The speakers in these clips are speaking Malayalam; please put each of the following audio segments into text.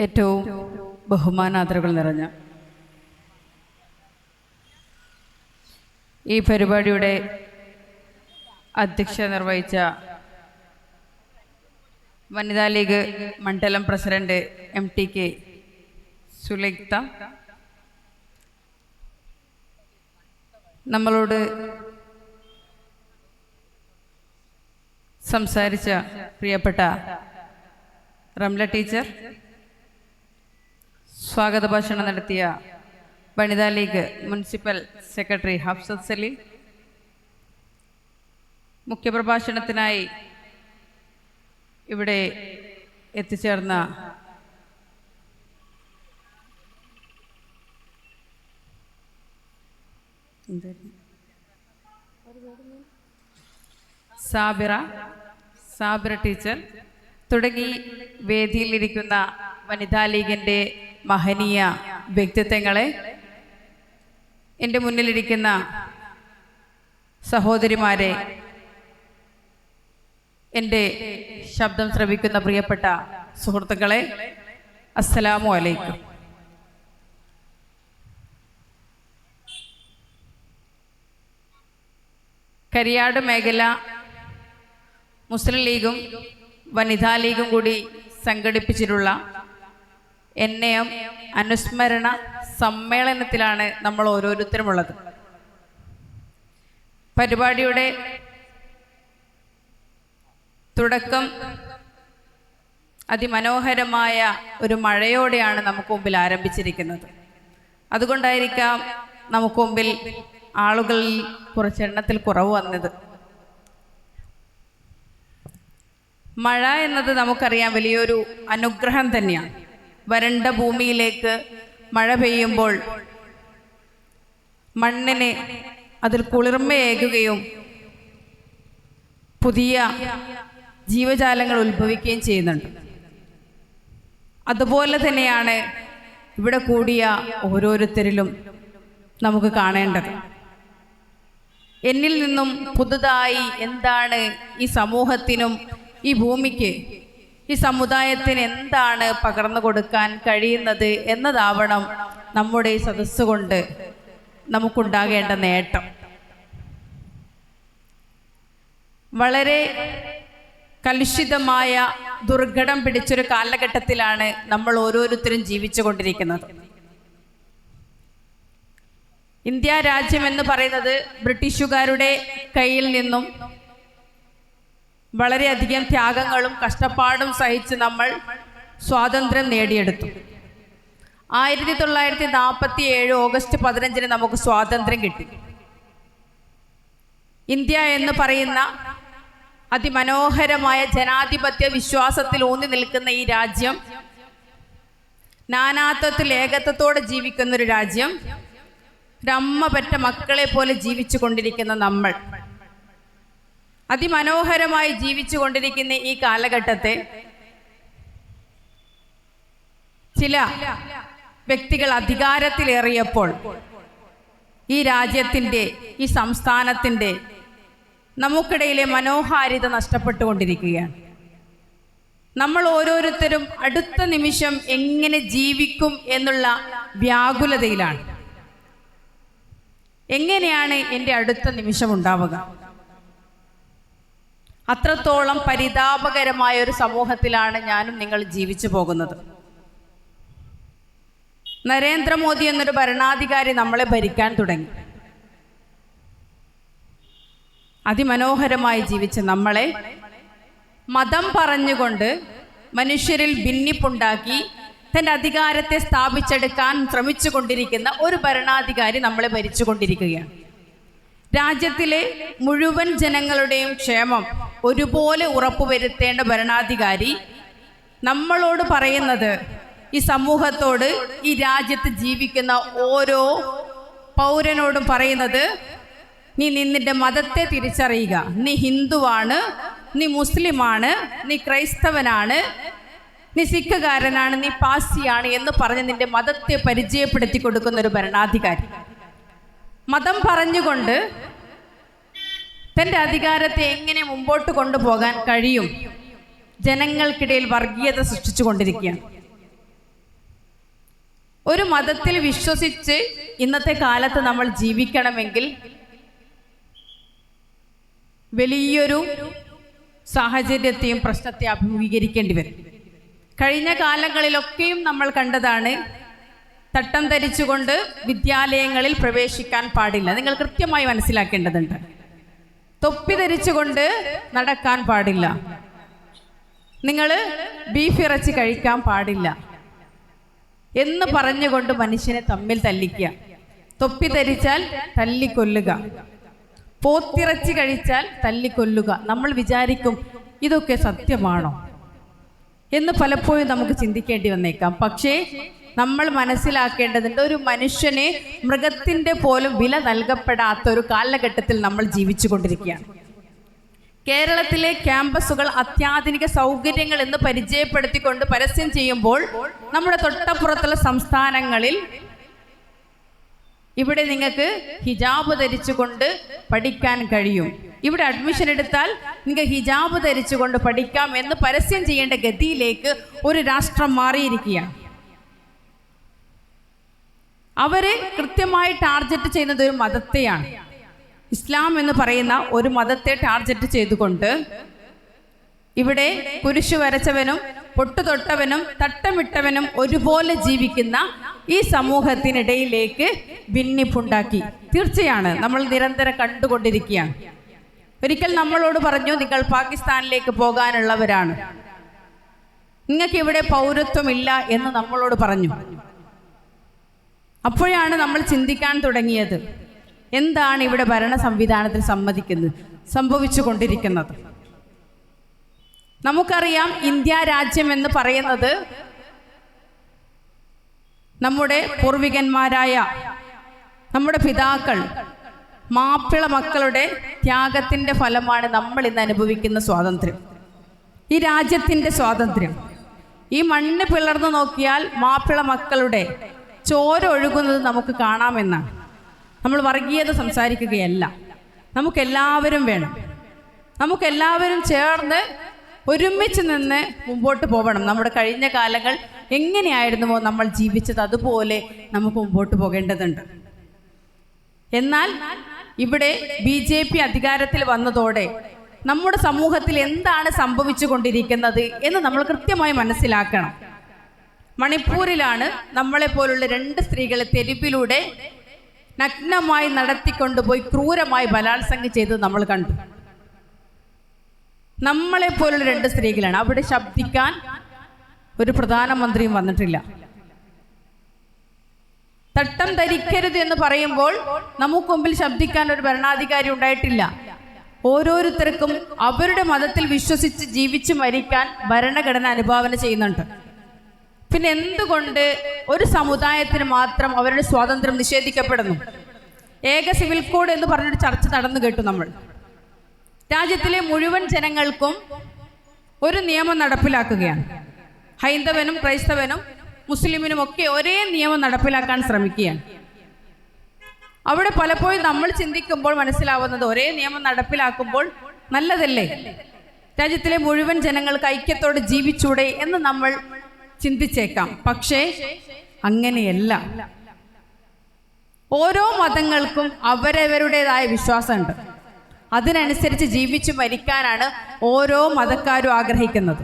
ഏറ്റവും ബഹുമാനാദരകൾ നിറഞ്ഞ ഈ പരിപാടിയുടെ അധ്യക്ഷത നിർവഹിച്ച വനിതാ ലീഗ് മണ്ഡലം president M T K Sulaiktha നമ്മളോട് സംസാരിച്ച പ്രിയപ്പെട്ട റംല ടീച്ചർ സ്വാഗത ഭാഷണം നടത്തിയ Vanitha league municipal secretary Hafsath Salim. മുഖ്യപ്രഭാഷണത്തിനായി ഇവിടെ എത്തിച്ചേർന്ന സാബിറ സാബിറ ടീച്ചർ തുടങ്ങി വേദിയിലിരിക്കുന്ന വനിതാ ലീഗിന്റെ മഹനീയ വ്യക്തിത്വങ്ങളെ എന്റെ മുന്നിലിരിക്കുന്ന സഹോദരിമാരെ എന്റെ ശബ്ദം ശ്രവിക്കുന്ന പ്രിയപ്പെട്ട സുഹൃത്തുക്കളെ അസ്സലാമു അലൈക്കും. കരിയാട് മേഖല മുസ്ലിം ലീഗും വനിതാ ലീഗും കൂടി സംഘടിപ്പിച്ചിട്ടുള്ള എൻ എ അനുസ്മരണ സമ്മേളനത്തിലാണ് നമ്മൾ ഓരോരുത്തരുമുള്ളത്. പരിപാടിയുടെ തുടക്കം അതിമനോഹരമായ ഒരു മഴയോടെയാണ് നമുക്ക് മുമ്പിൽ ആരംഭിച്ചിരിക്കുന്നത്. അതുകൊണ്ടായിരിക്കാം നമുക്ക് മുമ്പിൽ ആളുകളിൽ കുറച്ചെണ്ണത്തിൽ കുറവ് വന്നത്. മഴ എന്നത് നമുക്കറിയാം വലിയൊരു അനുഗ്രഹം തന്നെയാണ്. വരണ്ട ഭൂമിയിലേക്ക് മഴ പെയ്യുമ്പോൾ മണ്ണിനെ അതിൽ കുളിർമയേകുകയും പുതിയ ജീവജാലങ്ങൾ ഉത്ഭവിക്കുകയും ചെയ്യുന്നുണ്ട്. അതുപോലെ തന്നെയാണ് ഇവിടെ കൂടിയ ഓരോരുത്തരിലും നമുക്ക് കാണേണ്ടത്. എന്നിൽ നിന്നും പുതുതായി എന്താണ് ഈ സമൂഹത്തിനും ഈ ഭൂമിക്ക് ഈ സമുദായത്തിന് എന്താണ് പകർന്നു കൊടുക്കാൻ കഴിയുന്നത് എന്നതാവണം നമ്മുടെ ഈ സദസ് കൊണ്ട് നമുക്കുണ്ടാകേണ്ട നേട്ടം. വളരെ കലുഷിതമായ ദുർഘടം പിടിച്ചൊരു കാലഘട്ടത്തിലാണ് നമ്മൾ ഓരോരുത്തരും ജീവിച്ചു കൊണ്ടിരിക്കുന്നത്. ഇന്ത്യ രാജ്യം എന്ന് പറയുന്നത് ബ്രിട്ടീഷുകാരുടെ കയ്യിൽ നിന്നും വളരെയധികം ത്യാഗങ്ങളും കഷ്ടപ്പാടും സഹിച്ച് നമ്മൾ സ്വാതന്ത്ര്യം നേടിയെടുത്തു. ആയിരത്തി തൊള്ളായിരത്തി നാൽപ്പത്തി ഏഴ് ഓഗസ്റ്റ് പതിനഞ്ചിന് നമുക്ക് സ്വാതന്ത്ര്യം കിട്ടി. ഇന്ത്യ എന്ന് പറയുന്ന അതിമനോഹരമായ ജനാധിപത്യ വിശ്വാസത്തിൽ ഊന്നി നിൽക്കുന്ന ഈ രാജ്യം നാനാത്വത്തിൽ ഏകത്വത്തോടെ ജീവിക്കുന്ന ഒരു രാജ്യം പെറ്റ മക്കളെ പോലെ ജീവിച്ചു കൊണ്ടിരിക്കുന്ന നമ്മൾ. അതിമനോഹരമായി ജീവിച്ചു കൊണ്ടിരിക്കുന്ന ഈ കാലഘട്ടത്തെ ചില വ്യക്തികൾ അധികാരത്തിലേറിയപ്പോൾ ഈ രാജ്യത്തിന്റെ ഈ സംസ്ഥാനത്തിന്റെ നമുക്കിടയിലെ മനോഹാരിത നഷ്ടപ്പെട്ടുകൊണ്ടിരിക്കുകയാണ്. നമ്മൾ ഓരോരുത്തരും അടുത്ത നിമിഷം എങ്ങനെ ജീവിക്കും എന്നുള്ള വ്യാകുലതയിലാണ്. എങ്ങനെയാണ് എന്റെ അടുത്ത നിമിഷം ഉണ്ടാവുക? അത്രത്തോളം പരിതാപകരമായ ഒരു സമൂഹത്തിലാണ് ഞാനും നിങ്ങൾ ജീവിച്ചു പോകുന്നത്. നരേന്ദ്രമോദി എന്നൊരു ഭരണാധികാരി നമ്മളെ ഭരിക്കാൻ തുടങ്ങി. അതിമനോഹരമായി ജീവിച്ച നമ്മളെ മതം പറഞ്ഞുകൊണ്ട് മനുഷ്യരിൽ ഭിന്നിപ്പുണ്ടാക്കി തന്റെ അധികാരത്തെ സ്ഥാപിച്ചെടുക്കാൻ ശ്രമിച്ചു കൊണ്ടിരിക്കുന്ന ഒരു ഭരണാധികാരി നമ്മളെ ഭരിച്ചുകൊണ്ടിരിക്കുകയാണ്. രാജ്യത്തിലെ മുഴുവൻ ജനങ്ങളുടെയും ക്ഷേമം ഒരുപോലെ ഉറപ്പുവരുത്തേണ്ട ഭരണാധികാരി നമ്മളോട് പറയുന്നത് ഈ സമൂഹത്തോട് ഈ രാജ്യത്ത് ജീവിക്കുന്ന ഓരോ പൗരനോടും പറയുന്നത് നീ നിന്നിന്റെ മതത്തെ തിരിച്ചറിയുക. നീ ഹിന്ദുവാണ് നീ മുസ്ലിമാണ് നീ ക്രൈസ്തവനാണ് നീ സിഖുകാരനാണ് നീ പാസിയാണ് എന്ന് പറഞ്ഞ് നിന്റെ മതത്തെ പരിചയപ്പെടുത്തി കൊടുക്കുന്ന ഒരു ഭരണാധികാരി. മതം പറഞ്ഞുകൊണ്ട് തന്റെ അധികാരത്തെ എങ്ങനെ മുമ്പോട്ട് കൊണ്ടുപോകാൻ കഴിയും? ജനങ്ങൾക്കിടയിൽ വർഗീയത സൃഷ്ടിച്ചു കൊണ്ടിരിക്കുകയാണ്. ഒരു മതത്തിൽ വിശ്വസിച്ച് ഇന്നത്തെ കാലത്ത് നമ്മൾ ജീവിക്കണമെങ്കിൽ വലിയൊരു സാഹചര്യത്തെയും പ്രശ്നത്തെ അഭിമുഖീകരിക്കേണ്ടി വരും. കഴിഞ്ഞ കാലങ്ങളിലൊക്കെയും നമ്മൾ കണ്ടതാണ് തട്ടം ധരിച്ചുകൊണ്ട് വിദ്യാലയങ്ങളിൽ പ്രവേശിക്കാൻ പാടില്ല. നിങ്ങൾ കൃത്യമായി മനസ്സിലാക്കേണ്ടതുണ്ട്. തൊപ്പി ധരിച്ചുകൊണ്ട് നടക്കാൻ പാടില്ല. നിങ്ങൾ ബീഫ് ഇറച്ചി കഴിക്കാൻ പാടില്ല. എന്ന് പറഞ്ഞുകൊണ്ട് മനുഷ്യനെ തമ്മിൽ തല്ലിക്കുക. തൊപ്പി ധരിച്ചാൽ തല്ലിക്കൊല്ലുക. പോത്തിറച്ചി കഴിച്ചാൽ തല്ലിക്കൊല്ലുക. നമ്മൾ വിചാരിക്കും ഇതൊക്കെ സത്യമാണോ? എന്ന് പലപ്പോഴും നമുക്ക് ചിന്തിക്കേണ്ടി വന്നേക്കാം. പക്ഷേ നമ്മൾ മനസ്സിലാക്കേണ്ടതുണ്ട് ഒരു മനുഷ്യനെ മൃഗത്തിന്റെ പോലും വില നൽകപ്പെടാത്ത ഒരു കാലഘട്ടത്തിൽ നമ്മൾ ജീവിച്ചു കൊണ്ടിരിക്കുകയാണ് കേരളത്തിലെ ക്യാമ്പസുകൾ അത്യാധുനിക സൗകര്യങ്ങൾ എന്ന് പരിചയപ്പെടുത്തിക്കൊണ്ട് പരസ്യം ചെയ്യുമ്പോൾ നമ്മുടെ തൊട്ടപ്പുറത്തുള്ള സംസ്ഥാനങ്ങളിൽ ഇവിടെ നിങ്ങൾക്ക് ഹിജാബ് ധരിച്ചുകൊണ്ട് പഠിക്കാൻ കഴിയും. ഇവിടെ അഡ്മിഷൻ എടുത്താൽ നിങ്ങൾക്ക് ഹിജാബ് ധരിച്ചുകൊണ്ട് പഠിക്കാം എന്ന് പരസ്യം ചെയ്യേണ്ട ഗതിയിലേക്ക് ഒരു രാഷ്ട്രം മാറിയിരിക്കുകയാണ്. അവർ കൃത്യമായി ടാർഗറ്റ് ചെയ്യുന്നത് ഒരു മതത്തെയാണ്. ഇസ്ലാം എന്ന് പറയുന്ന ഒരു മതത്തെ ടാർഗറ്റ് ചെയ്തുകൊണ്ട് ഇവിടെ കുരിശു വരച്ചവനും പൊട്ടുതൊട്ടവനും തട്ടമിട്ടവനും ഒരുപോലെ ജീവിക്കുന്ന ഈ സമൂഹത്തിനിടയിലേക്ക് ഭിന്നിപ്പുണ്ടാക്കി. തീർച്ചയാണ് നമ്മൾ നിരന്തരം കണ്ടുകൊണ്ടിരിക്കുകയാണ്. ഒരിക്കൽ നമ്മളോട് പറഞ്ഞു നിങ്ങൾ പാകിസ്ഥാനിലേക്ക് പോകാനുള്ളവരാണ്. നിങ്ങൾക്ക് ഇവിടെ പൗരത്വമില്ല എന്ന് നമ്മളോട് പറഞ്ഞു. അപ്പോഴാണ് നമ്മൾ ചിന്തിക്കാൻ തുടങ്ങിയത്. എന്താണ് ഇവിടെ ഭരണ സംവിധാനത്തിൽ സമ്മതിക്കുന്നത് സംഭവിച്ചു കൊണ്ടിരിക്കുന്നത്? നമുക്കറിയാം ഇന്ത്യ രാജ്യം എന്ന് പറയുന്നത് നമ്മുടെ പൂർവികന്മാരായ നമ്മുടെ പിതാക്കൾ മാപ്പിള മക്കളുടെ ത്യാഗത്തിന്റെ ഫലമാണ് നമ്മൾ ഇന്ന് അനുഭവിക്കുന്ന സ്വാതന്ത്ര്യം. ഈ രാജ്യത്തിന്റെ സ്വാതന്ത്ര്യം. ഈ മണ്ണ് പിളർന്നു നോക്കിയാൽ മാപ്പിള മക്കളുടെ ചോര ഒഴുകുന്നത് നമുക്ക് കാണാമെന്നാണ്. നമ്മൾ വർഗീയത സംസാരിക്കുകയല്ല. നമുക്കെല്ലാവരും വേണം. നമുക്കെല്ലാവരും ചേർന്ന് ഒരുമിച്ച് നിന്ന് മുമ്പോട്ട് പോകണം നമ്മുടെ കഴിഞ്ഞ കാലങ്ങൾ എങ്ങനെയായിരുന്നുവോ നമ്മൾ ജീവിച്ചത് അതുപോലെ നമുക്ക് മുമ്പോട്ട് പോകേണ്ടതുണ്ട്. എന്നാൽ ഇവിടെ ബി ജെ പി അധികാരത്തിൽ വന്നതോടെ നമ്മുടെ സമൂഹത്തിൽ എന്താണ് സംഭവിച്ചു കൊണ്ടിരിക്കുന്നത് എന്ന് നമ്മൾ കൃത്യമായി മനസ്സിലാക്കണം. മണിപ്പൂരിലാണ് നമ്മളെ പോലുള്ള രണ്ട് സ്ത്രീകളെ തെരുവിലൂടെ നഗ്നമായി നടത്തിക്കൊണ്ടുപോയി ക്രൂരമായി ബലാത്സംഗം ചെയ്തത് നമ്മൾ കണ്ടു. നമ്മളെ പോലുള്ള രണ്ട് സ്ത്രീകളാണ്. അവിടെ ശബ്ദിക്കാൻ ഒരു പ്രധാനമന്ത്രിയും വന്നിട്ടില്ല. തട്ടം ധരിക്കരുത് എന്ന് പറയുമ്പോൾ നമുക്ക് മുമ്പിൽ ശബ്ദിക്കാൻ ഒരു ഭരണാധികാരി ഉണ്ടായിട്ടില്ല. ഓരോരുത്തർക്കും അവരുടെ മതത്തിൽ വിശ്വസിച്ച് ജീവിച്ചു മരിക്കാൻ ഭരണഘടന അനുഭാവന ചെയ്യുന്നുണ്ട്. പിന്നെ എന്തുകൊണ്ട് ഒരു സമുദായത്തിന് മാത്രം അവരുടെ സ്വാതന്ത്ര്യം നിഷേധിക്കപ്പെടുന്നു? ഏക സിവിൽ കോഡ് എന്ന് പറഞ്ഞൊരു ചർച്ച നടന്നു കേട്ടു നമ്മൾ. രാജ്യത്തിലെ മുഴുവൻ ജനങ്ങൾക്കും ഒരു നിയമം നടപ്പിലാക്കുകയാണ്. ഹൈന്ദവനും ക്രൈസ്തവനും മുസ്ലിമിനും ഒക്കെ ഒരേ നിയമം നടപ്പിലാക്കാൻ ശ്രമിക്കുകയാണ്. അവിടെ പലപ്പോഴും നമ്മൾ ചിന്തിക്കുമ്പോൾ മനസ്സിലാവുന്നത് ഒരേ നിയമം നടപ്പിലാക്കുമ്പോൾ നല്ലതല്ലേ? രാജ്യത്തിലെ മുഴുവൻ ജനങ്ങൾക്ക് ഐക്യത്തോടെ ജീവിച്ചൂടെ എന്ന് നമ്മൾ ചിന്തിച്ചേക്കാം. പക്ഷേ അങ്ങനെയല്ല. ഓരോ മതങ്ങൾക്കും അവരവരുടേതായ വിശ്വാസമുണ്ട്. അതിനനുസരിച്ച് ജീവിച്ചു മരിക്കാനാണ് ഓരോ മതക്കാരും ആഗ്രഹിക്കുന്നത്.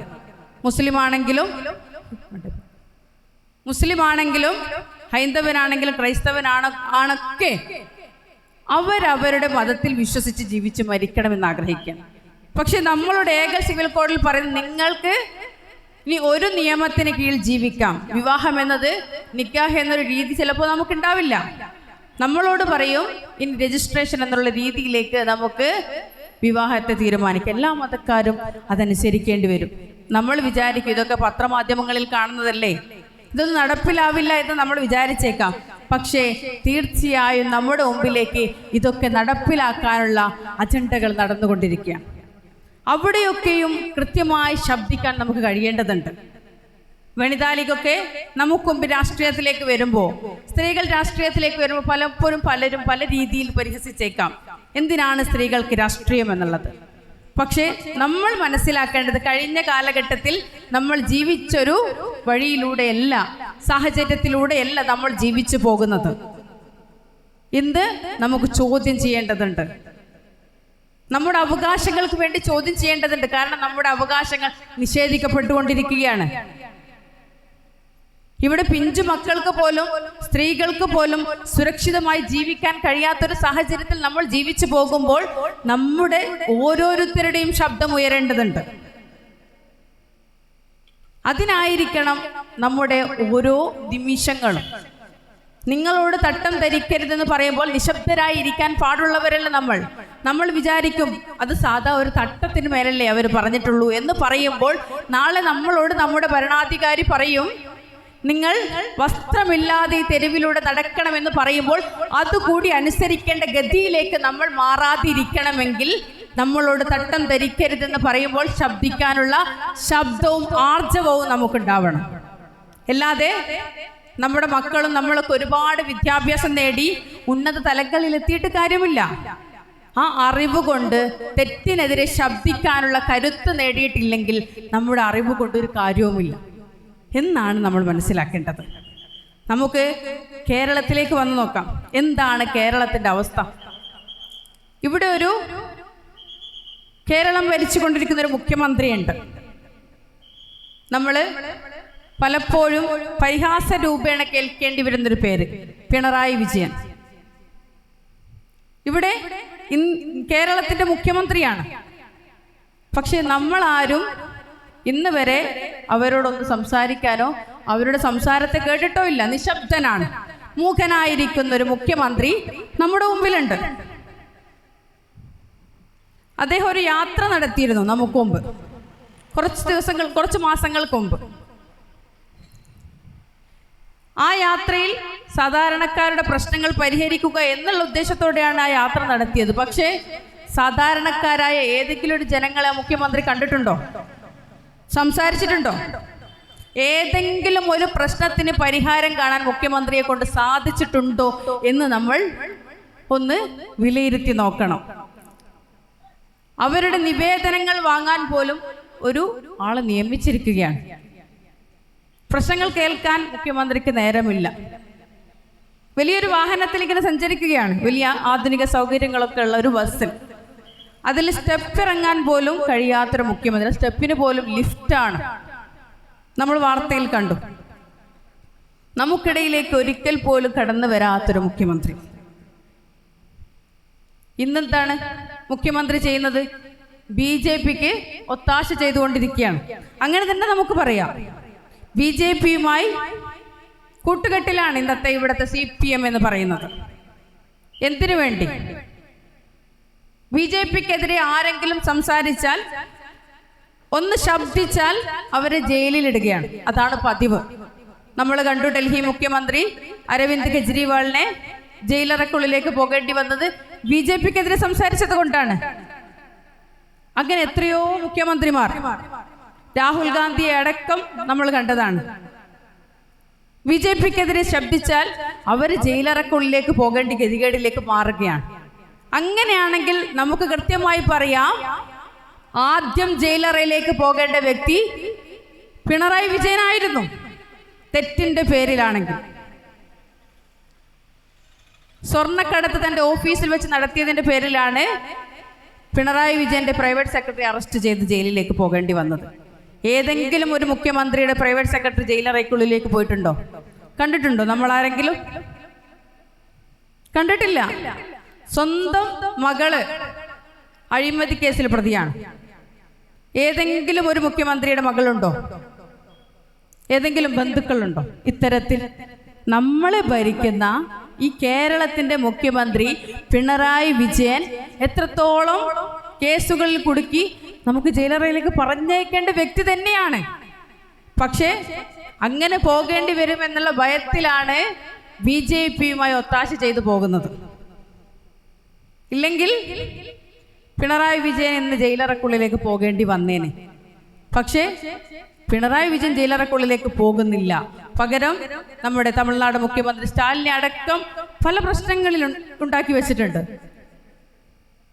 മുസ്ലിം ആണെങ്കിലും മുസ്ലിം ആണെങ്കിലും ഹൈന്ദവനാണെങ്കിലും ക്രൈസ്തവനാണ് ആണൊക്കെ അവരവരുടെ മതത്തിൽ വിശ്വസിച്ച് ജീവിച്ച് മരിക്കണമെന്ന് ആഗ്രഹിക്കണം പക്ഷെ നമ്മളുടെ ഏക സിവിൽ കോഡിൽ പറയുന്നത് നിങ്ങൾക്ക് ഇനി ഒരു നിയമത്തിന് കീഴിൽ ജീവിക്കാം. വിവാഹം എന്നത് നിക്കാഹ് എന്നൊരു രീതി ചിലപ്പോൾ നമുക്കുണ്ടാവില്ല. നമ്മളോട് പറയും ഇനി രജിസ്ട്രേഷൻ എന്നുള്ള രീതിയിലേക്ക് നമുക്ക് വിവാഹത്തെ തീരുമാനിക്കാം. എല്ലാ മതക്കാരും അതനുസരിക്കേണ്ടി വരും. നമ്മൾ വിചാരിക്കും ഇതൊക്കെ പത്രമാധ്യമങ്ങളിൽ കാണുന്നതല്ലേ? ഇതൊന്നും നടപ്പിലാവില്ല എന്ന് നമ്മൾ വിചാരിച്ചേക്കാം. പക്ഷേ തീർച്ചയായും നമ്മുടെ മുമ്പിലേക്ക് ഇതൊക്കെ നടപ്പിലാക്കാനുള്ള അജണ്ടകൾ നടന്നുകൊണ്ടിരിക്കുകയാണ്. അവിടെയൊക്കെയും കൃത്യമായി ശബ്ദിക്കാൻ നമുക്ക് കഴിയേണ്ടതുണ്ട്. വനിതാലികൊക്കെ നമുക്കും രാഷ്ട്രീയത്തിലേക്ക് വരുമ്പോൾ സ്ത്രീകൾ രാഷ്ട്രീയത്തിലേക്ക് വരുമ്പോൾ പലപ്പോഴും പലരും പല രീതിയിൽ പരിഹസിച്ചേക്കാം. എന്തിനാണ് സ്ത്രീകൾക്ക് രാഷ്ട്രീയം എന്നുള്ളത്? പക്ഷേ നമ്മൾ മനസ്സിലാക്കേണ്ടത് കഴിഞ്ഞ കാലഘട്ടത്തിൽ നമ്മൾ ജീവിച്ചൊരു വഴിയിലൂടെയല്ല സാഹചര്യത്തിലൂടെയല്ല നമ്മൾ ജീവിച്ചു പോകുന്നത്. ഇന്ന് നമുക്ക് ചോദ്യം ചെയ്യേണ്ടതുണ്ട്. നമ്മുടെ അവകാശങ്ങൾക്ക് വേണ്ടി ചോദ്യം ചെയ്യേണ്ടതുണ്ട്. കാരണം നമ്മുടെ അവകാശങ്ങൾ നിഷേധിക്കപ്പെട്ടുകൊണ്ടിരിക്കുകയാണ്. ഇവിടെ പിഞ്ചു മക്കൾക്ക് പോലും സ്ത്രീകൾക്ക് പോലും സുരക്ഷിതമായി ജീവിക്കാൻ കഴിയാത്തൊരു സാഹചര്യത്തിൽ നമ്മൾ ജീവിച്ചു പോകുമ്പോൾ നമ്മുടെ ഓരോരുത്തരുടെയും ശബ്ദം ഉയരേണ്ടതുണ്ട്. അതിനായിരിക്കണം നമ്മുടെ ഓരോ നിമിഷങ്ങളും. നിങ്ങളോട് തട്ടം ധരിക്കരുതെന്ന് പറയുമ്പോൾ നിശബ്ദരായി ഇരിക്കാൻ പാടുള്ളവരല്ല നമ്മൾ. നമ്മൾ വിചാരിക്കും അത് സാധാ ഒരു തട്ടത്തിന് മേലല്ലേ അവർ പറഞ്ഞിട്ടുള്ളൂ എന്ന് പറയുമ്പോൾ നാളെ നമ്മളോട് നമ്മുടെ ഭരണാധികാരി പറയും നിങ്ങൾ വസ്ത്രമില്ലാതെ തെരുവിലൂടെ നടക്കണമെന്ന് പറയുമ്പോൾ അതുകൂടി അനുസരിക്കേണ്ട ഗതിയിലേക്ക് നമ്മൾ മാറാതിരിക്കണമെങ്കിൽ നമ്മളോട് തട്ടം ധരിക്കരുതെന്ന് പറയുമ്പോൾ ശബ്ദിക്കാനുള്ള ശബ്ദവും ആർജവവും നമുക്കുണ്ടാവണം. അല്ലാതെ നമ്മുടെ മക്കളും നമ്മളൊക്കെ ഒരുപാട് വിദ്യാഭ്യാസം നേടി ഉന്നത തലങ്ങളിൽ എത്തിയിട്ട് കാര്യമില്ല. ആ അറിവ് കൊണ്ട് തെറ്റിനെതിരെ ശബ്ദിക്കാനുള്ള കരുത്ത് നേടിയിട്ടില്ലെങ്കിൽ നമ്മുടെ അറിവ് കൊണ്ട് ഒരു കാര്യവുമില്ല. എന്നാണ് നമ്മൾ മനസ്സിലാക്കേണ്ടത്. നമുക്ക് കേരളത്തിലേക്ക് വന്ന് നോക്കാം. എന്താണ് കേരളത്തിന്റെ അവസ്ഥ? ഇവിടെ ഒരു കേരളം ഭരിച്ചുകൊണ്ടിരിക്കുന്ന ഒരു മുഖ്യമന്ത്രിയുണ്ട്. നമ്മൾ പലപ്പോഴും പരിഹാസ രൂപേണ കേൾക്കേണ്ടി വരുന്നൊരു പേര് പിണറായി വിജയൻ. ഇവിടെ കേരളത്തിന്റെ മുഖ്യമന്ത്രിയാണ്. പക്ഷെ നമ്മൾ ആരും ഇന്ന് വരെ അവരോടൊന്ന് സംസാരിക്കാനോ അവരുടെ സംസാരത്തെ കേട്ടിട്ടോ ഇല്ല. നിശബ്ദനാണ്. മൂഖനായിരിക്കുന്ന ഒരു മുഖ്യമന്ത്രി നമ്മുടെ മുമ്പിലുണ്ട്. അദ്ദേഹം ഒരു യാത്ര നടത്തിയിരുന്നു നമുക്ക് മുമ്പ്. കുറച്ച് ദിവസങ്ങൾ കുറച്ച് മാസങ്ങൾക്ക് മുമ്പ്. ആ യാത്രയിൽ സാധാരണക്കാരുടെ പ്രശ്നങ്ങൾ പരിഹരിക്കുക എന്നുള്ള ഉദ്ദേശത്തോടെയാണ് ആ യാത്ര നടത്തിയത്. പക്ഷേ സാധാരണക്കാരായ ഏതെങ്കിലും ഒരു ജനങ്ങളെ മുഖ്യമന്ത്രി കണ്ടിട്ടുണ്ടോ? സംസാരിച്ചിട്ടുണ്ടോ? ഏതെങ്കിലും ഒരു പ്രശ്നത്തിന് പരിഹാരം കാണാൻ മുഖ്യമന്ത്രിയെ കൊണ്ട് സാധിച്ചിട്ടുണ്ടോ എന്ന് നമ്മൾ ഒന്ന് വിലയിരുത്തി നോക്കണം. അവരുടെ നിവേദനങ്ങൾ വാങ്ങാൻ പോലും ഒരു ആളെ നിയമിച്ചിരിക്കുകയാണ്. പ്രശ്നങ്ങൾ കേൾക്കാൻ മുഖ്യമന്ത്രിക്ക് നേരമില്ല. വലിയൊരു വാഹനത്തിൽ ഇങ്ങനെ സഞ്ചരിക്കുകയാണ്. വലിയ ആധുനിക സൗകര്യങ്ങളൊക്കെ ഉള്ള ഒരു ബസ്സിൽ. അതിൽ സ്റ്റെപ്പ് ഇറങ്ങാൻ പോലും കഴിയാത്തൊരു മുഖ്യമന്ത്രി. സ്റ്റെപ്പിന് പോലും ലിഫ്റ്റാണ് നമ്മൾ വാർത്തയിൽ കണ്ടു. നമുക്കിടയിലേക്ക് ഒരിക്കൽ പോലും കടന്നു വരാത്തൊരു മുഖ്യമന്ത്രി. ഇന്നെന്താണ് മുഖ്യമന്ത്രി ചെയ്യുന്നത്? ബി ജെ പിക്ക് ഒത്താശ ചെയ്തുകൊണ്ടിരിക്കുകയാണ്. അങ്ങനെ തന്നെ നമുക്ക് പറയാം. ബി ജെ പിയുമായി കൂട്ടുകെട്ടിലാണ് ഇന്നത്തെ ഇവിടുത്തെ സി പി എം എന്ന് പറയുന്നത്. എന്തിനു വേണ്ടി? ബി ജെ പിക്കെതിരെ ആരെങ്കിലും സംസാരിച്ചാൽ ഒന്ന് ശബ്ദിച്ചാൽ അവരെ ജയിലിലിടുകയാണ്. അതാണ് പതിവ്. നമ്മൾ കണ്ടു ഡൽഹി മുഖ്യമന്ത്രി അരവിന്ദ് കെജ്രിവാളിനെ ജയിലറക്കുള്ളിലേക്ക് പോകേണ്ടി വന്നത് ബി ജെ പിക്കെതിരെ സംസാരിച്ചത് കൊണ്ടാണ്. അങ്ങനെ എത്രയോ മുഖ്യമന്ത്രിമാർ രാഹുൽ ഗാന്ധിയെ അടക്കം നമ്മൾ കണ്ടതാണ്. ബി ജെ പിക്കെതിരെ ശബ്ദിച്ചാൽ അവർ ജയിലറക്കുള്ളിലേക്ക് പോകേണ്ട ഗതികേടിലേക്ക് മാറുകയാണ്. അങ്ങനെയാണെങ്കിൽ നമുക്ക് കൃത്യമായി പറയാം ആദ്യം ജയിലറയിലേക്ക് പോകേണ്ട വ്യക്തി പിണറായി വിജയനായിരുന്നു. തെറ്റിന്റെ പേരിലാണെങ്കിൽ. സ്വർണക്കടത്ത് തന്റെ ഓഫീസിൽ വെച്ച് നടത്തിയതിന്റെ പേരിലാണ് പിണറായി വിജയന്റെ പ്രൈവറ്റ് സെക്രട്ടറി അറസ്റ്റ് ചെയ്ത് ജയിലിലേക്ക് പോകേണ്ടി വന്നത്. ഏതെങ്കിലും ഒരു മുഖ്യമന്ത്രിയുടെ പ്രൈവറ്റ് സെക്രട്ടറി ജയിലറയ്ക്കുള്ളിലേക്ക് പോയിട്ടുണ്ടോ? കണ്ടിട്ടുണ്ടോ നമ്മൾ ആരെങ്കിലും കണ്ടിട്ടില്ല. സ്വന്തം മകൾ അഴിമതി കേസിൽ പ്രതിയാണ്. ഏതെങ്കിലും ഒരു മുഖ്യമന്ത്രിയുടെ മകളുണ്ടോ? ഏതെങ്കിലും ബന്ധുക്കളുണ്ടോ? ഇത്തരത്തിൽ നമ്മളെ ഭരിക്കുന്ന ഈ കേരളത്തിന്റെ മുഖ്യമന്ത്രി പിണറായി വിജയൻ എത്രത്തോളം കേസുകളിൽ കുടുക്കി നമുക്ക് ജയിലറയിലേക്ക് പറഞ്ഞേക്കേണ്ട വ്യക്തി തന്നെയാണ്. പക്ഷേ അങ്ങനെ പോകേണ്ടി വരും എന്നുള്ള ഭയത്തിലാണ് ബി ജെ പിയുമായി ഒത്താശ ചെയ്തു പോകുന്നത്. ഇല്ലെങ്കിൽ പിണറായി വിജയൻ ഇന്ന് ജയിലറക്കുള്ളിലേക്ക് പോകേണ്ടി വന്നേനെ. പക്ഷേ പിണറായി വിജയൻ ജയിലറക്കുള്ളിലേക്ക് പോകുന്നില്ല. പകരം നമ്മുടെ തമിഴ്നാട് മുഖ്യമന്ത്രി സ്റ്റാലിനെ അടക്കം പല പ്രശ്നങ്ങളിൽ ഉണ്ടാക്കി വെച്ചിട്ടുണ്ട്.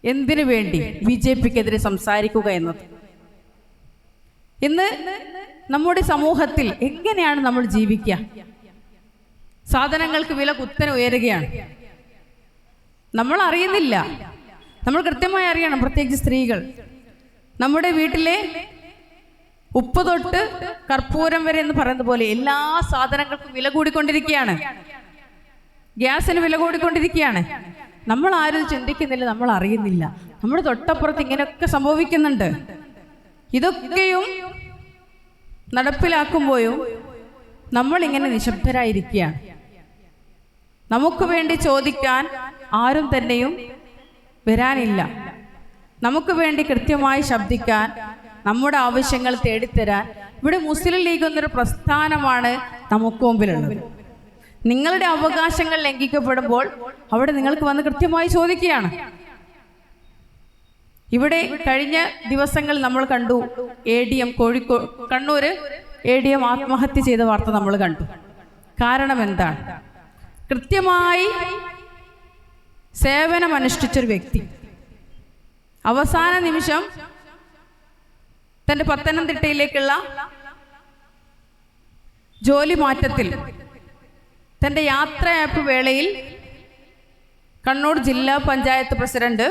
എന്തിനു വേണ്ടി ബി ജെ പിക്കെതിരെ സംസാരിക്കുക എന്നത്? ഇന്ന് നമ്മുടെ സമൂഹത്തിൽ എങ്ങനെയാണ് നമ്മൾ ജീവിക്കുക? സാധനങ്ങൾക്ക് വില കുത്തനെ ഉയരുകയാണ്. നമ്മൾ അറിയുന്നില്ല. നമ്മൾ കൃത്യമായി അറിയണം പ്രത്യേകിച്ച് സ്ത്രീകൾ. നമ്മുടെ വീട്ടിലെ ഉപ്പ് തൊട്ട് കർപ്പൂരം വരെ എന്ന് പറയുന്ന പോലെ എല്ലാ സാധനങ്ങൾക്കും വില കൂടിക്കൊണ്ടിരിക്കുകയാണ്. ഗ്യാസിന് വില കൂടിക്കൊണ്ടിരിക്കുകയാണ്. നമ്മൾ ആരും ചിന്തിക്കുന്നില്ല നമ്മൾ അറിയുന്നില്ല നമ്മുടെ തൊട്ടപ്പുറത്ത് ഇങ്ങനെയൊക്കെ സംഭവിക്കുന്നുണ്ട്. ഇതൊക്കെയും നടപ്പിലാക്കുമ്പോഴും നമ്മളിങ്ങനെ നിശബ്ദരായിരിക്കുകയാണ്. നമുക്ക് വേണ്ടി ചോദിക്കാൻ ആരും തന്നെയും വരാനില്ല. നമുക്ക് വേണ്ടി കൃത്യമായി ശബ്ദിക്കാൻ നമ്മുടെ ആവശ്യങ്ങൾ തേടിത്തരാൻ. ഇവിടെ മുസ്ലിം ലീഗ് എന്നൊരു പ്രസ്ഥാനമാണ് നമുക്ക് മുമ്പിലുള്ളത്. നിങ്ങളുടെ അവകാശങ്ങൾ ലംഘിക്കപ്പെടുമ്പോൾ അവിടെ നിങ്ങൾക്ക് വന്ന് കൃത്യമായി ചോദിക്കുകയാണ്. ഇവിടെ കഴിഞ്ഞ ദിവസങ്ങൾ നമ്മൾ കണ്ടു. A D M Kozhikode Kannur A D M ആത്മഹത്യ ചെയ്ത വാർത്ത നമ്മൾ കണ്ടു. കാരണം എന്താണ്? കൃത്യമായി സേവനം സേവനമനുഷ്ഠിച്ചൊരു വ്യക്തി. അവസാന നിമിഷം തന്റെ പത്തനംതിട്ടയിലേക്കുള്ള ജോലി മാറ്റത്തിൽ തന്റെ യാത്രയപ്പ് വേളയിൽ കണ്ണൂർ ജില്ലാ പഞ്ചായത്ത് പ്രസിഡന്റ്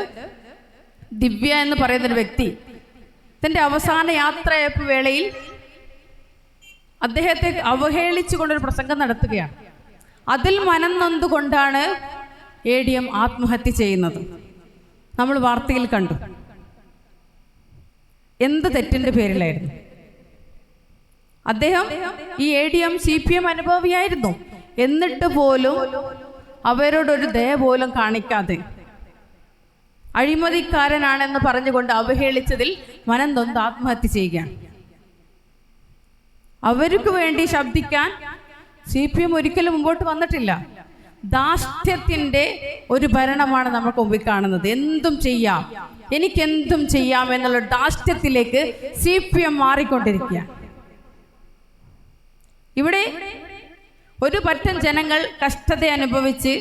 ദിവ്യ എന്ന് പറയുന്നൊരു വ്യക്തി തന്റെ അവസാന യാത്രയപ്പ് വേളയിൽ അദ്ദേഹത്തെ അവഹേളിച്ചുകൊണ്ടൊരു പ്രസംഗം നടത്തുകയാണ്. അതിൽ മനം നൊന്തുകൊണ്ടാണ് എ ഡി എം ആത്മഹത്യ ചെയ്യുന്നത്. നമ്മൾ വാർത്തയിൽ കണ്ടു. എന്ത് തെറ്റിന്റെ പേരിലായിരുന്നു? അദ്ദേഹം ഈ A D M C P M അനുഭവിയായിരുന്നു. എന്നിട്ട് പോലും അവരോടൊരു ദയ പോലും കാണിക്കാതെ. അഴിമതിക്കാരനാണെന്ന് പറഞ്ഞുകൊണ്ട് അവഹേളിച്ചതിൽ മനം നൊന്ത് ആത്മഹത്യ ചെയ്യുകയാണ്. അവർക്ക് വേണ്ടി ശബ്ദിക്കാൻ സി പി എം ഒരിക്കലും മുമ്പോട്ട് വന്നിട്ടില്ല. ദാഷ്ട്യത്തിന്റെ ഒരു ഭരണമാണ് നമുക്ക് മുമ്പിൽ കാണുന്നത്. എന്തും ചെയ്യാം. എനിക്ക് എന്തും ചെയ്യാം എന്നുള്ള ദാഷ്ട്യത്തിലേക്ക് സി പി എം മാറിക്കൊണ്ടിരിക്കുക ഇവിടെ ഒരു പറ്റം ജനങ്ങൾ കഷ്ടത അനുഭവിച്ച്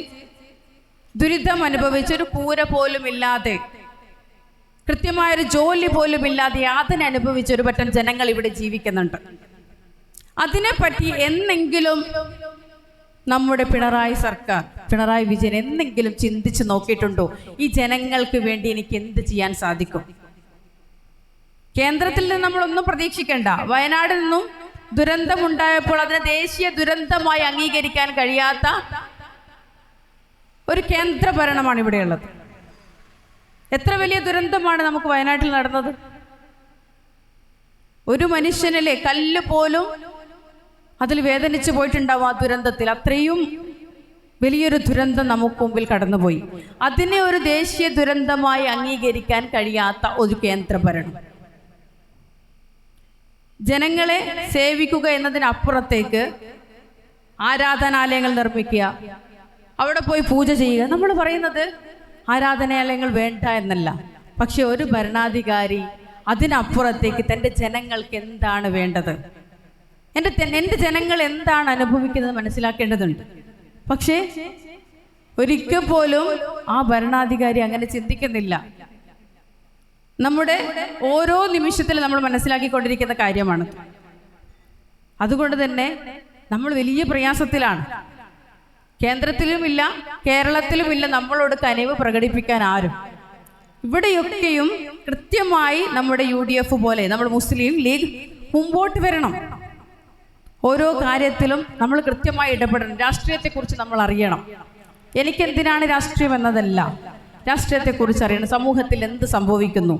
ദുരിതം അനുഭവിച്ച് ഒരു കൂര പോലും ഇല്ലാതെ കൃത്യമായൊരു ജോലി പോലും ഇല്ലാതെ യാതന അനുഭവിച്ച് ഒരു പറ്റം ജനങ്ങൾ ഇവിടെ ജീവിക്കുന്നുണ്ട്. അതിനെപ്പറ്റി എന്നെങ്കിലും നമ്മുടെ പിണറായി സർക്കാർ പിണറായി വിജയൻ എന്തെങ്കിലും ചിന്തിച്ച് നോക്കിയിട്ടുണ്ടോ? ഈ ജനങ്ങൾക്ക് വേണ്ടി എനിക്ക് എന്ത് ചെയ്യാൻ സാധിക്കും? കേന്ദ്രത്തിൽ നിന്ന് നമ്മളൊന്നും പ്രതീക്ഷിക്കേണ്ട. വയനാട് നിന്നും ദുരന്തമുണ്ടായപ്പോൾ അതിനെ ദേശീയ ദുരന്തമായി അംഗീകരിക്കാൻ കഴിയാത്ത ഒരു കേന്ദ്ര ഭരണമാണ് ഇവിടെയുള്ളത്. എത്ര വലിയ ദുരന്തമാണ് നമുക്ക് വയനാട്ടിൽ നടന്നത്? ഒരു മനുഷ്യനിലെ കല്ല് പോലും അതിൽ വേദനിച്ചു പോയിട്ടുണ്ടാവും ആ ദുരന്തത്തിൽ. അത്രയും വലിയൊരു ദുരന്തം നമുക്ക് മുമ്പിൽ കടന്നുപോയി. അതിനെ ഒരു ദേശീയ ദുരന്തമായി അംഗീകരിക്കാൻ കഴിയാത്ത ഒരു കേന്ദ്ര ഭരണം ജനങ്ങളെ സേവിക്കുക എന്നതിനപ്പുറത്തേക്ക് ആരാധനാലയങ്ങൾ നിർമ്മിക്കുക. അവിടെ പോയി പൂജ ചെയ്യുക. നമ്മൾ പറയുന്നത് ആരാധനാലയങ്ങൾ വേണ്ട എന്നല്ല. പക്ഷെ ഒരു ഭരണാധികാരി അതിനപ്പുറത്തേക്ക് തന്റെ ജനങ്ങൾക്ക് എന്താണ് വേണ്ടത്? എന്റെ എന്റെ ജനങ്ങൾ എന്താണ് അനുഭവിക്കുന്നത് മനസ്സിലാക്കേണ്ടതുണ്ട്. പക്ഷേ ഒരിക്കൽ പോലും ആ ഭരണാധികാരി അങ്ങനെ ചിന്തിക്കുന്നില്ല. നമ്മുടെ ഓരോ നിമിഷത്തിലും നമ്മൾ മനസ്സിലാക്കിക്കൊണ്ടിരിക്കുന്ന കാര്യമാണ്. അതുകൊണ്ട് തന്നെ നമ്മൾ വലിയ പ്രയാസത്തിലാണ്. കേന്ദ്രത്തിലുമില്ല കേരളത്തിലുമില്ല നമ്മളോട് കനിവ് പ്രകടിപ്പിക്കാൻ ആരും. ഇവിടെയൊക്കെയും കൃത്യമായി നമ്മുടെ യു ഡി എഫ് പോലെ നമ്മൾ മുസ്ലിം ലീഗ് മുമ്പോട്ട് വരണം. ഓരോ കാര്യത്തിലും നമ്മൾ കൃത്യമായി ഇടപെടണം. രാഷ്ട്രീയത്തെക്കുറിച്ച് നമ്മൾ അറിയണം. എനിക്കെന്തിനാണ് രാഷ്ട്രീയം എന്നതല്ല. രാഷ്ട്രീയത്തെക്കുറിച്ച് അറിയണം സമൂഹത്തിൽ എന്ത് സംഭവിക്കുന്നു?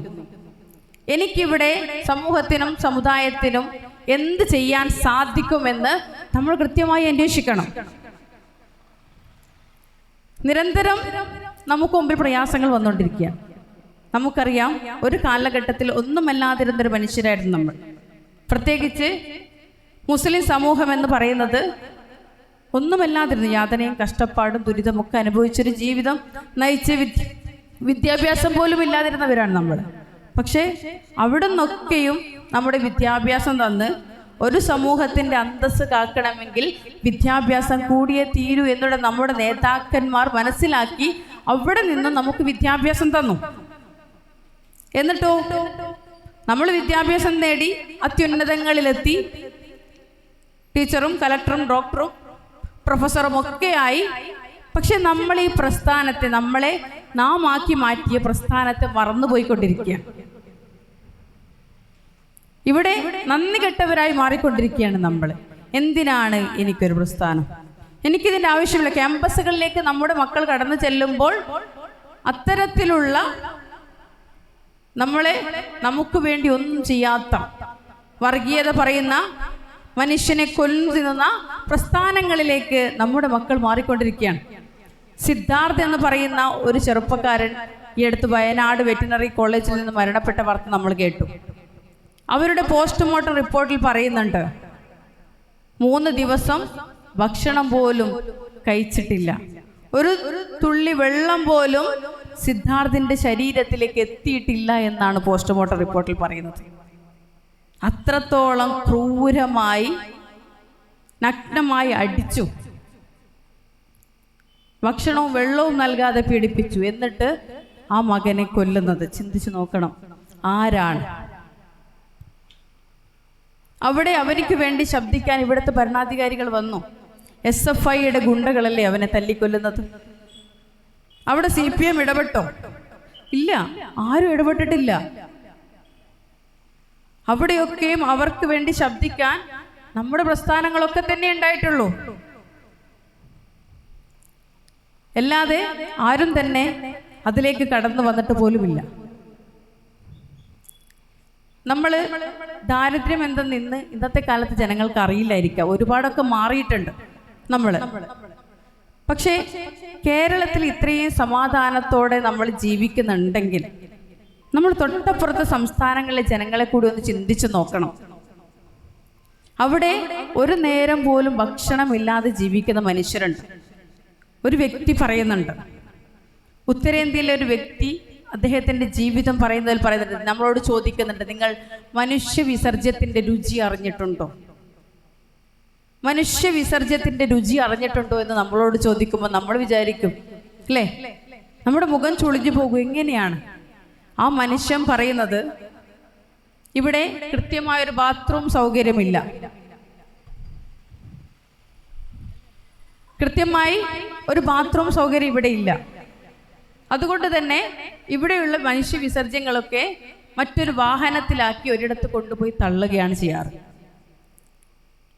എനിക്കിവിടെ സമൂഹത്തിനും സമുദായത്തിനും എന്ത് ചെയ്യാൻ സാധിക്കുമെന്ന് നമ്മൾ കൃത്യമായി അന്വേഷിക്കണം. നിരന്തരം നമുക്ക് മുമ്പിൽ പ്രയാസങ്ങൾ വന്നുകൊണ്ടിരിക്കുക നമുക്കറിയാം ഒരു കാലഘട്ടത്തിൽ ഒന്നുമല്ലാതിരുന്നൊരു മനുഷ്യരായിരുന്നു നമ്മൾ. പ്രത്യേകിച്ച് മുസ്ലിം സമൂഹം എന്ന് പറയുന്നത് ഒന്നുമല്ലാതിരുന്നു യാതനയും കഷ്ടപ്പാടും ദുരിതമൊക്കെ അനുഭവിച്ചൊരു ജീവിതം നയിച്ച വിദ്യ വിദ്യാഭ്യാസം പോലും ഇല്ലാതിരുന്നവരാണ് നമ്മൾ. പക്ഷേ അവിടെ നിന്നൊക്കെയും നമ്മുടെ വിദ്യാഭ്യാസം തന്ന് ഒരു സമൂഹത്തിന്റെ അന്തസ്സ് കാക്കണമെങ്കിൽ വിദ്യാഭ്യാസം കൂടിയേ തീരൂ എന്നുള്ള നമ്മുടെ നേതാക്കന്മാർ മനസ്സിലാക്കി അവിടെ നിന്ന് നമുക്ക് വിദ്യാഭ്യാസം തന്നു. എന്നിട്ടോ നമ്മൾ വിദ്യാഭ്യാസം നേടി അത്യുന്നതങ്ങളിലെത്തി. ടീച്ചറും കലക്ടറും ഡോക്ടറും പ്രൊഫസറും ഒക്കെയായി പക്ഷെ നമ്മൾ ഈ പ്രസ്ഥാനത്തെ നമ്മളെ നാം ആക്കി മാറ്റിയ പ്രസ്ഥാനത്തെ മറന്നുപോയിക്കൊണ്ടിരിക്കുക. ഇവിടെ നന്ദി കെട്ടവരായി മാറിക്കൊണ്ടിരിക്കുകയാണ് നമ്മൾ എന്തിനാണ് എനിക്കൊരു പ്രസ്ഥാനം? എനിക്കിതിന്റെ ആവശ്യമില്ല. ക്യാമ്പസുകളിലേക്ക് നമ്മുടെ മക്കൾ കടന്നു ചെല്ലുമ്പോൾ അത്തരത്തിലുള്ള നമ്മളെ നമുക്ക് വേണ്ടി ഒന്നും ചെയ്യാത്ത വർഗീയത പറയുന്ന മനുഷ്യനെ കൊല്ലുന്ന പ്രസ്ഥാനങ്ങളിലേക്ക് നമ്മുടെ മക്കൾ മാറിക്കൊണ്ടിരിക്കുകയാണ്. സിദ്ധാർത്ഥ് എന്ന് പറയുന്ന ഒരു ചെറുപ്പക്കാരൻ ഈ അടുത്ത് വയനാട് വെറ്റിനറി കോളേജിൽ നിന്ന് മരണപ്പെട്ട വാർത്ത നമ്മൾ കേട്ടു. അവരുടെ പോസ്റ്റ്മോർട്ടം റിപ്പോർട്ടിൽ പറയുന്നുണ്ട് മൂന്ന് ദിവസം ഭക്ഷണം പോലും കഴിച്ചിട്ടില്ല. ഒരു തുള്ളി വെള്ളം പോലും സിദ്ധാർത്ഥിന്റെ ശരീരത്തിലേക്ക് എത്തിയിട്ടില്ല എന്നാണ് പോസ്റ്റ്മോർട്ടം റിപ്പോർട്ടിൽ പറയുന്നത്. അത്രത്തോളം ക്രൂരമായി നഗ്നമായി അടിച്ചു. ഭക്ഷണവും വെള്ളവും നൽകാതെ പീഡിപ്പിച്ചു. എന്നിട്ട് ആ മകനെ കൊല്ലുന്നത്. ചിന്തിച്ചു നോക്കണം. ആരാണ്? അവിടെ അവനിക്ക് വേണ്ടി ശബ്ദിക്കാൻ ഇവിടുത്തെ ഭരണാധികാരികൾ വന്നു. എസ് എഫ് ഐയുടെ ഗുണ്ടകളല്ലേ അവനെ തല്ലിക്കൊല്ലുന്നത്? അവിടെ സി പി എം ഇടപെട്ടോ? ഇല്ല. ആരും ഇടപെട്ടിട്ടില്ല. അവിടെയൊക്കെയും അവർക്ക് വേണ്ടി ശബ്ദിക്കാൻ നമ്മുടെ പ്രസ്ഥാനങ്ങളൊക്കെ തന്നെ ഉണ്ടായിട്ടുള്ളൂ. അല്ലാതെ ആരും തന്നെ അതിലേക്ക് കടന്നു വന്നിട്ട് പോലുമില്ല. നമ്മൾ ദാരിദ്ര്യം എന്തെന്ന് ഇന്ന് ഇന്നത്തെ കാലത്ത് ജനങ്ങൾക്ക് അറിയില്ലായിരിക്കാം. ഒരുപാടൊക്കെ മാറിയിട്ടുണ്ട് നമ്മൾ പക്ഷേ കേരളത്തിൽ ഇത്രയും സമാധാനത്തോടെ നമ്മൾ ജീവിക്കുന്നുണ്ടെങ്കിൽ നമ്മൾ തൊട്ടപ്പുറത്തെ സംസ്ഥാനങ്ങളിലെ ജനങ്ങളെ കൂടി ഒന്ന് ചിന്തിച്ചു നോക്കണം. അവിടെ ഒരു നേരം പോലും ഭക്ഷണമില്ലാതെ ജീവിക്കുന്ന മനുഷ്യരുണ്ട്. ഒരു വ്യക്തി പറയുന്നുണ്ട്. ഉത്തരേന്ത്യയിലെ ഒരു വ്യക്തി അദ്ദേഹത്തിന്റെ ജീവിതം പറയുന്നതിൽ പറയുന്നുണ്ട്. നമ്മളോട് ചോദിക്കുന്നുണ്ട് നിങ്ങൾ മനുഷ്യ വിസർജ്യത്തിന്റെ രുചി അറിഞ്ഞിട്ടുണ്ടോ? മനുഷ്യ വിസർജ്യത്തിന്റെ രുചി അറിഞ്ഞിട്ടുണ്ടോ എന്ന് നമ്മളോട് ചോദിക്കുമ്പോൾ നമ്മൾ വിചാരിക്കും അല്ലേ നമ്മുടെ മുഖം ചുളിഞ്ഞു പോകും. എങ്ങനെയാണ്? ആ മനുഷ്യൻ പറയുന്നത് ഇവിടെ കൃത്യമായൊരു ബാത്റൂം സൗകര്യമില്ല. കൃത്യമായി ഒരു ബാത്റൂം സൗകര്യം ഇവിടെ ഇല്ല. അതുകൊണ്ട് തന്നെ ഇവിടെയുള്ള മനുഷ്യ വിസർജ്യങ്ങളൊക്കെ മറ്റൊരു വാഹനത്തിലാക്കി ഒരിടത്ത് കൊണ്ടുപോയി തള്ളുകയാണ് ചെയ്യാറ്.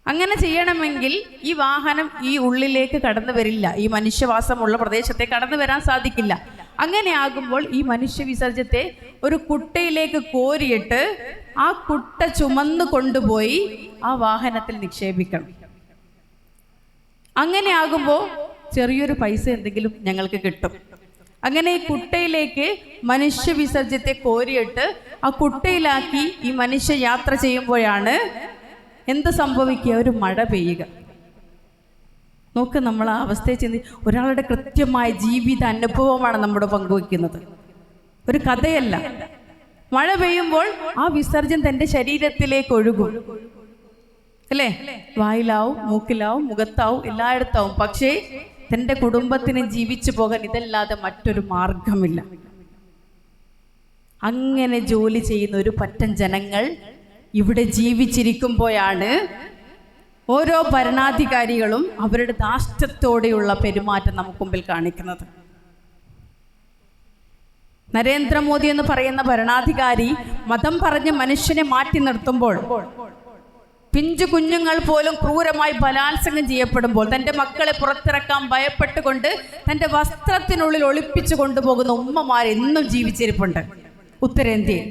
അങ്ങനെ ചെയ്യണമെങ്കിൽ ഈ വാഹനം ഈ ഉള്ളിലേക്ക് കടന്നു വരില്ല. ഈ മനുഷ്യവാസമുള്ള പ്രദേശത്തെ കടന്നു വരാൻ സാധിക്കില്ല. അങ്ങനെ ആകുമ്പോൾ ഈ മനുഷ്യ വിസർജ്യത്തെ ഒരു കുട്ടയിലേക്ക് കോരിയിട്ട് ആ കുട്ട ചുമന്ന് കൊണ്ടുപോയി ആ വാഹനത്തിൽ നിക്ഷേപിക്കണം. അങ്ങനെ ആകുമ്പോൾ ചെറിയൊരു പൈസ എന്തെങ്കിലും ഞങ്ങൾക്ക് കിട്ടും. അങ്ങനെ ഈ കുട്ടയിലേക്ക് മനുഷ്യ വിസർജ്യത്തെ കോരിയിട്ട് ആ കുട്ടയിലാക്കി ഈ മനുഷ്യ യാത്ര ചെയ്യുമ്പോഴാണ് എന്ത് സംഭവിക്കുക? ഒരു മഴ പെയ്യുക. നോക്ക് നമ്മൾ ആ അവസ്ഥയെ ചിന്തി ഒരാളുടെ കൃത്യമായ ജീവിത അനുഭവമാണ് നമ്മുടെ പങ്കുവയ്ക്കുന്നത് ഒരു കഥയല്ല. മഴ പെയ്യുമ്പോൾ ആ വിസർജ്യം തന്റെ ശരീരത്തിലേക്ക് ഒഴുകും. അല്ലേ? വായിലാവും മൂക്കിലാവും മുഖത്താവും എല്ലായിടത്താവും. പക്ഷേ തന്റെ കുടുംബത്തിന് ജീവിച്ചു പോകാൻ ഇതല്ലാതെ മറ്റൊരു മാർഗമില്ല. അങ്ങനെ ജോലി ചെയ്യുന്ന ഒരു പറ്റം ജനങ്ങൾ ഇവിടെ ജീവിച്ചിരിക്കുമ്പോഴാണ് ഓരോ ഭരണാധികാരികളും അവരുടെ ധാഷ്ടത്തോടെയുള്ള പെരുമാറ്റം നമുക്ക് മുമ്പിൽ കാണിക്കുന്നത്. നരേന്ദ്രമോദി എന്ന് പറയുന്ന ഭരണാധികാരി മതം പറഞ്ഞ് മനുഷ്യനെ മാറ്റി നിർത്തുമ്പോൾ പിഞ്ചു കുഞ്ഞുങ്ങൾ പോലും ക്രൂരമായി ബലാത്സംഗം ചെയ്യപ്പെടുമ്പോൾ തന്റെ മക്കളെ പുറത്തിറക്കാൻ ഭയപ്പെട്ടുകൊണ്ട് തന്റെ വസ്ത്രത്തിനുള്ളിൽ ഒളിപ്പിച്ചു കൊണ്ടുപോകുന്ന ഉമ്മമാർ എന്നും ജീവിച്ചിരിപ്പുണ്ട്. ഉത്തരേന്ത്യയിൽ.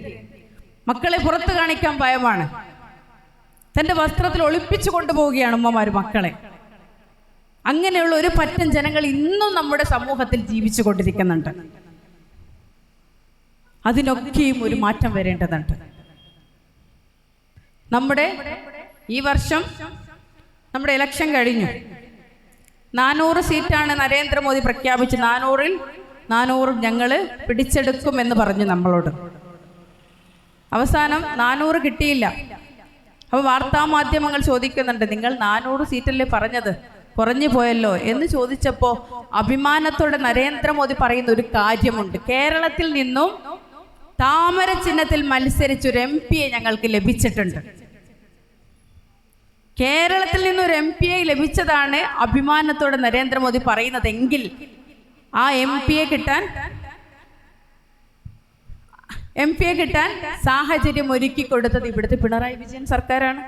മക്കളെ പുറത്ത് കാണിക്കാൻ ഭയമാണ്. തന്റെ വസ്ത്രത്തിൽ ഒളിപ്പിച്ചു കൊണ്ടുപോവുകയാണ് അമ്മമാർ മക്കളെ. അങ്ങനെയുള്ള ഒരു പറ്റം ജനങ്ങൾ ഇന്നും നമ്മുടെ സമൂഹത്തിൽ ജീവിച്ചു കൊണ്ടിരിക്കുന്നുണ്ട് അതിനൊക്കെയും ഒരു മാറ്റം വരേണ്ടതുണ്ട്. നമ്മുടെ ഈ വർഷം നമ്മുടെ ഇലക്ഷൻ കഴിഞ്ഞു. നാനൂറ് സീറ്റാണ് നരേന്ദ്രമോദി പ്രഖ്യാപിച്ച് നാനൂറിൽ നാനൂറും ഞങ്ങൾ പിടിച്ചെടുക്കുമെന്ന് പറഞ്ഞു നമ്മളോട്. അവസാനം നാനൂറ് കിട്ടിയില്ല. അപ്പോൾ വാർത്താമാധ്യമങ്ങൾ ചോദിക്കുന്നുണ്ട് നിങ്ങൾ നാനൂറ് സീറ്റല്ലേ പറഞ്ഞത്? കുറഞ്ഞു പോയല്ലോ? എന്ന് ചോദിച്ചപ്പോൾ അഭിമാനത്തോടെ നരേന്ദ്രമോദി പറയുന്ന ഒരു കാര്യമുണ്ട്. കേരളത്തിൽ നിന്നും താമര ചിഹ്നത്തിൽ മത്സരിച്ചൊരു എം പിയെ ഞങ്ങൾക്ക് ലഭിച്ചിട്ടുണ്ട്. കേരളത്തിൽ നിന്നൊരു എം പിയെ ലഭിച്ചതാണ് അഭിമാനത്തോടെ നരേന്ദ്രമോദി പറയുന്നതെങ്കിൽ ആ എം പിയെ കിട്ടാൻ എം പിയെ കിട്ടാൻ സാഹചര്യം ഒരുക്കി കൊടുത്തത് ഇവിടുത്തെ പിണറായി വിജയൻ സർക്കാരാണ്.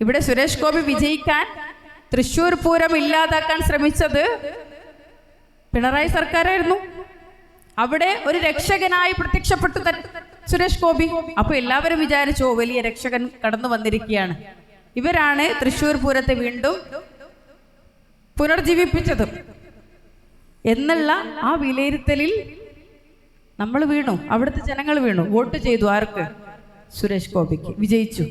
ഇവിടെ സുരേഷ് ഗോപി വിജയിക്കാൻ തൃശൂർ പൂരം ഇല്ലാതാക്കാൻ ശ്രമിച്ചത് പിണറായി സർക്കാരായിരുന്നു. അവിടെ ഒരു രക്ഷകനായി പ്രത്യക്ഷപ്പെട്ടു സുരേഷ് ഗോപി. അപ്പൊ എല്ലാവരും വിചാരിച്ചു വലിയ രക്ഷകൻ കടന്നു വന്നിരിക്കുകയാണ്. ഇവരാണ് തൃശൂർ പൂരത്തെ വീണ്ടും പുനർജീവിപ്പിച്ചത്. എന്നുള്ള ആ വിലയിരുത്തലിൽ നമ്മൾ വീണു. അവിടുത്തെ ജനങ്ങൾ വീണു. വോട്ട് ചെയ്തു ആർക്ക്? സുരേഷ് ഗോപിക്ക്. വിജയിച്ചു.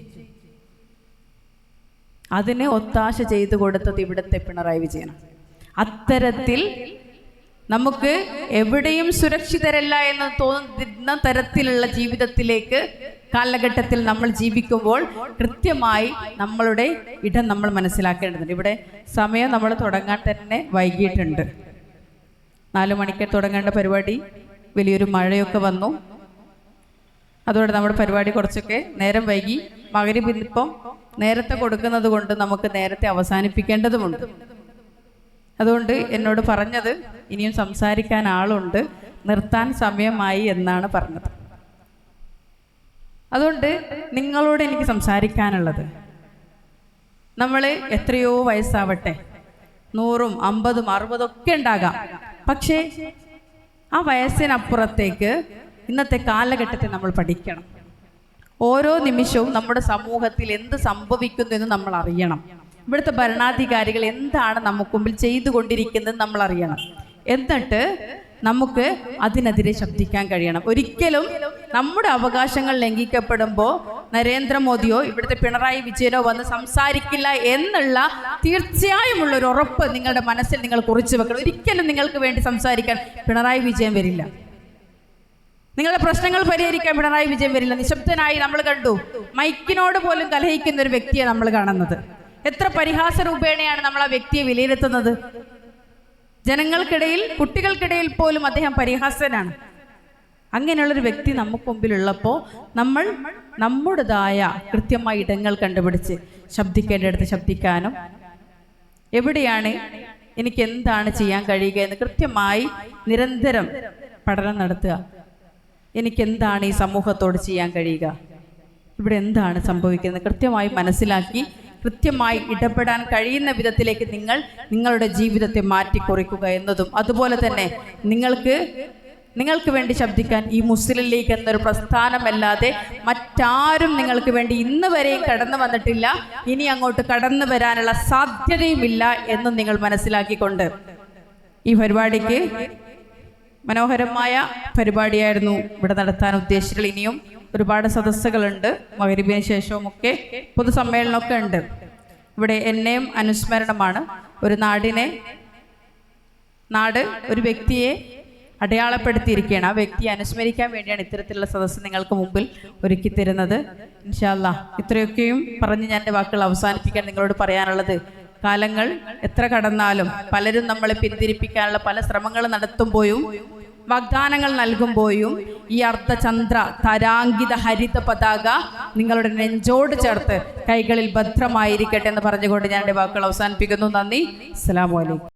അതിന് ഒത്താശ ചെയ്തു കൊടുത്തത് ഇവിടുത്തെ പിണറായി വിജയനാണ്. അത്തരത്തിൽ നമുക്ക് എവിടെയും സുരക്ഷിതരല്ല എന്ന് തോന്നുന്ന തരത്തിലുള്ള ജീവിതത്തിലേക്ക് കാലഘട്ടത്തിൽ നമ്മൾ ജീവിക്കുമ്പോൾ കൃത്യമായി നമ്മളുടെ ഇടം നമ്മൾ മനസ്സിലാക്കേണ്ടതുണ്ട്. ഇവിടെ സമയം നമ്മൾ തുടങ്ങാൻ തന്നെ വൈകിയിട്ടുണ്ട്. നാലു മണിക്ക് തുടങ്ങേണ്ട പരിപാടി. വലിയൊരു മഴയൊക്കെ വന്നു. അതോടെ നമ്മുടെ പരിപാടി കുറച്ചൊക്കെ നേരം വൈകി. മകരി ഇപ്പം നേരത്തെ കൊടുക്കുന്നത് കൊണ്ട് നമുക്ക് നേരത്തെ അവസാനിപ്പിക്കേണ്ടതുമുണ്ട്. അതുകൊണ്ട് എന്നോട് പറഞ്ഞത് ഇനിയും സംസാരിക്കാൻ ആളുണ്ട്. നിർത്താൻ സമയമായി എന്നാണ് പറഞ്ഞത്. അതുകൊണ്ട് നിങ്ങളോട് എനിക്ക് സംസാരിക്കാനുള്ളത്. നമ്മൾ എത്രയോ വയസ്സാവട്ടെ. നൂറും അമ്പതും ഒക്കെ ഉണ്ടാകാം. പക്ഷേ ആ വയസ്സിനപ്പുറത്തേക്ക് ഇന്നത്തെ കാലഘട്ടത്തിൽ നമ്മൾ പഠിക്കണം. ഓരോ നിമിഷവും നമ്മുടെ സമൂഹത്തിൽ എന്ത് സംഭവിക്കുന്നു എന്ന് നമ്മൾ അറിയണം. ഇവിടുത്തെ ഭരണാധികാരികൾ എന്താണ് നമുക്ക് മുമ്പിൽ ചെയ്തുകൊണ്ടിരിക്കുന്നത് നമ്മൾ അറിയണം. എന്നിട്ട് നമുക്ക് അതിനെതിരെ ശബ്ദിക്കാൻ കഴിയണം. ഒരിക്കലും നമ്മുടെ അവകാശങ്ങൾ ലംഘിക്കപ്പെടുമ്പോൾ നരേന്ദ്രമോദിയോ ഇവിടുത്തെ പിണറായി വിജയനോ വന്ന് സംസാരിക്കില്ല എന്നുള്ള തീർച്ചയായും ഒരു ഉറപ്പ് നിങ്ങളുടെ മനസ്സിൽ നിങ്ങൾ കുറിച്ചു വെക്കണം. ഒരിക്കലും നിങ്ങൾക്ക് വേണ്ടി സംസാരിക്കാൻ പിണറായി വിജയൻ വരില്ല. നിങ്ങളുടെ പ്രശ്നങ്ങൾ പരിഹരിക്കാൻ പിണറായി വിജയൻ വരില്ല. നിശബ്ദനായി നമ്മൾ കണ്ടു. മൈക്കിനോട് പോലും കലഹിക്കുന്ന ഒരു വ്യക്തിയെ നമ്മൾ കാണുന്നത്. എത്ര പരിഹാസ രൂപേണയാണ് നമ്മൾ ആ വ്യക്തിയെ വിലയിരുത്തുന്നത്? ജനങ്ങൾക്കിടയിൽ കുട്ടികൾക്കിടയിൽ പോലും അദ്ദേഹം പരിഹാസനാണ് അങ്ങനെയുള്ളൊരു വ്യക്തി നമുക്ക് മുമ്പിലുള്ളപ്പോൾ നമ്മൾ നമ്മുടേതായ കൃത്യമായ ഇടങ്ങൾ കണ്ടുപിടിച്ച് ശബ്ദിക്കേണ്ടടുത്ത് ശബ്ദിക്കാനും എവിടെയാണ് എനിക്ക് എന്താണ് ചെയ്യാൻ കഴിയുക എന്ന് കൃത്യമായി നിരന്തരം പഠനം നടത്തുക. എനിക്ക് എന്താണ് ഈ സമൂഹത്തോട് ചെയ്യാൻ കഴിയുക? ഇവിടെ എന്താണ് സംഭവിക്കുന്നത്? കൃത്യമായി മനസ്സിലാക്കി കൃത്യമായി ഇടപെടാൻ കഴിയുന്ന വിധത്തിലേക്ക് നിങ്ങൾ നിങ്ങളുടെ ജീവിതത്തെ മാറ്റിക്കുറിക്കുക എന്നതും. അതുപോലെ തന്നെ നിങ്ങൾക്ക് നിങ്ങൾക്ക് വേണ്ടി ശബ്ദിക്കാൻ ഈ മുസ്ലിം ലീഗ് എന്നൊരു പ്രസ്ഥാനമല്ലാതെ മറ്റാരും നിങ്ങൾക്ക് വേണ്ടി ഇന്ന് വരെയും കടന്നു വന്നിട്ടില്ല. ഇനി അങ്ങോട്ട് കടന്നു വരാനുള്ള സാധ്യതയുമില്ല എന്നും നിങ്ങൾ മനസ്സിലാക്കിക്കൊണ്ട് ഈ പരിപാടിക്ക് മനോഹരമായ പരിപാടിയായിരുന്നു ഇവിടെ നടത്താൻ ഉദ്ദേശിച്ചിട്ടുള്ള. ഇനിയും ഒരുപാട് സദസ്സുകളുണ്ട്. മകരിബിന് ശേഷവും ഒക്കെ പൊതുസമ്മേളനമൊക്കെ ഉണ്ട്. ഇവിടെ എന്നെയും അനുസ്മരണമാണ്. ഒരു നാടിനെ നാട് ഒരു വ്യക്തിയെ അടയാളപ്പെടുത്തിയിരിക്കുകയാണ്. ആ വ്യക്തിയെ അനുസ്മരിക്കാൻ വേണ്ടിയാണ് ഇത്തരത്തിലുള്ള സദസ്സ് നിങ്ങൾക്ക് മുമ്പിൽ ഒരുക്കി തരുന്നത്. ഇൻഷാല്ല ഇത്രയൊക്കെയും പറഞ്ഞ് ഞാൻ എന്റെ വാക്കുകൾ അവസാനിപ്പിക്കാൻ നിങ്ങളോട് പറയാനുള്ളത് കാലങ്ങൾ എത്ര കടന്നാലും പലരും നമ്മളെ പിന്തിരിപ്പിക്കാനുള്ള പല ശ്രമങ്ങൾ നടത്തുമ്പോഴും വാഗ്ദാനങ്ങൾ നൽകുമ്പോഴും ഈ അർദ്ധചന്ദ്ര തരാങ്കിത ഹരിത പതാക നിങ്ങളുടെ നെഞ്ചോട് ചേർത്ത് കൈകളിൽ ഭദ്രമായിരിക്കട്ടെ എന്ന് പറഞ്ഞുകൊണ്ട് ഞാൻ എന്റെ വാക്കുകൾ അവസാനിപ്പിക്കുന്നു. നന്ദി. അസ്സലാമു അലൈക്കും.